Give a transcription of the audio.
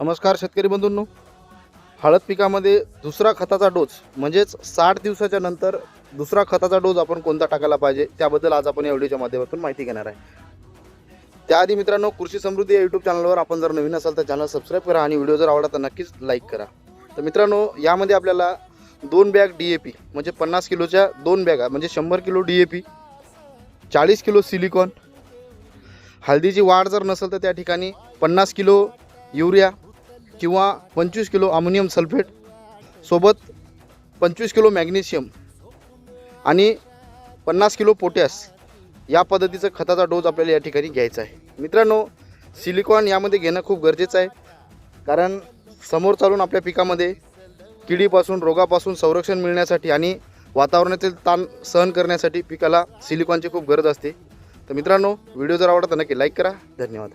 नमस्कार शेतकरी बंधूंनो. हळद पिकामध्ये दुसरा खताचा डोस म्हणजेच साठ दिवसाच्या नंतर दुसरा खताचा डोस आपण कोणता टाकायला पाहिजे त्याबद्दल आज आपण या व्हिडिओच्या माध्यमातून माहिती घेणार आहे. त्याआधी मित्रांनो कृषी समृद्धी या यूट्यूब चॅनलवर आपण जर नवीन असाल तर चॅनल सबस्क्राईब करा आणि व्हिडिओ जर आवडला तर नक्कीच लाईक करा. तर मित्रांनो यामध्ये आपल्याला दोन बॅग डी ए पी म्हणजे पन्नास किलोच्या दोन बॅगा म्हणजे शंभर किलो डी ए पी चाळीस किलो सिलिकॉन हळदीची वाढ जर नसेल तर त्या ठिकाणी पन्नास किलो युरिया किंवा पंचवीस किलो अमोनियम सल्फेट सोबत पंचवीस किलो मॅग्नेशियम आणि पन्नास किलो पोटॅश या पद्धतीचं खताचा डोस आपल्याला या ठिकाणी घ्यायचा आहे. मित्रांनो सिलिकॉन यामध्ये घेणं खूप गरजेचं आहे. कारण समोर चालून आपल्या पिकामध्ये किडीपासून रोगापासून संरक्षण मिळण्यासाठी आणि वातावरणातील ताण सहन करण्यासाठी पिकाला सिलिकॉनची खूप गरज असते. तर मित्रांनो व्हिडिओ जर आवडला तर नक्की लाईक करा. धन्यवाद.